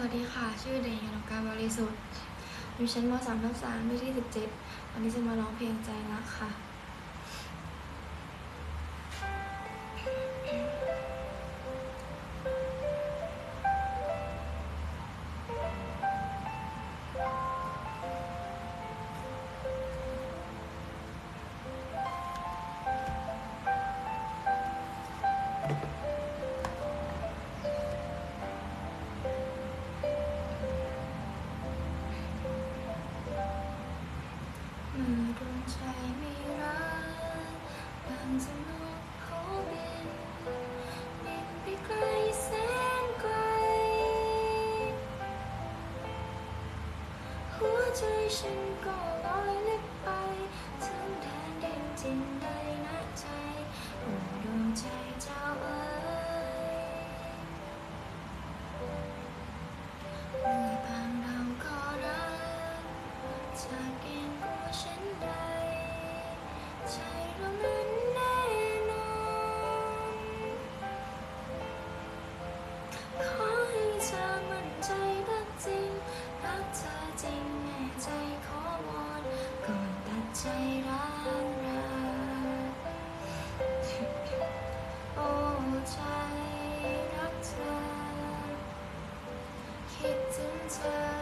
วัสดีค่ะ ชื่อเด็กหญิงการบริสุทธิ์อยู่ชั้นม .3 ทับ3ปีที่ 17 วันนี้จะมาร้องเพลงใจรักค่ะ มื่อดวงใจไม่รักดังจะนกเขาบินบินไปไกลแสนไกล หัวใจฉันก็ลอยลิบไป ถึงแดนดินจินใดนะใจโอ้ดวงใจเจ้าเอ๋ยเมื่อต่างเราก็รักจาก ขอให้เธอมั่นใจรักจริง รักเธอจริงแน่ใจขอวอนก่อนตัดใจร้างราโอ้ใจรักเธอ คิดถึงเธอ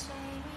ใจ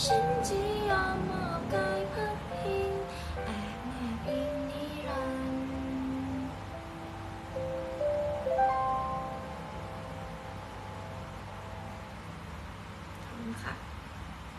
心机。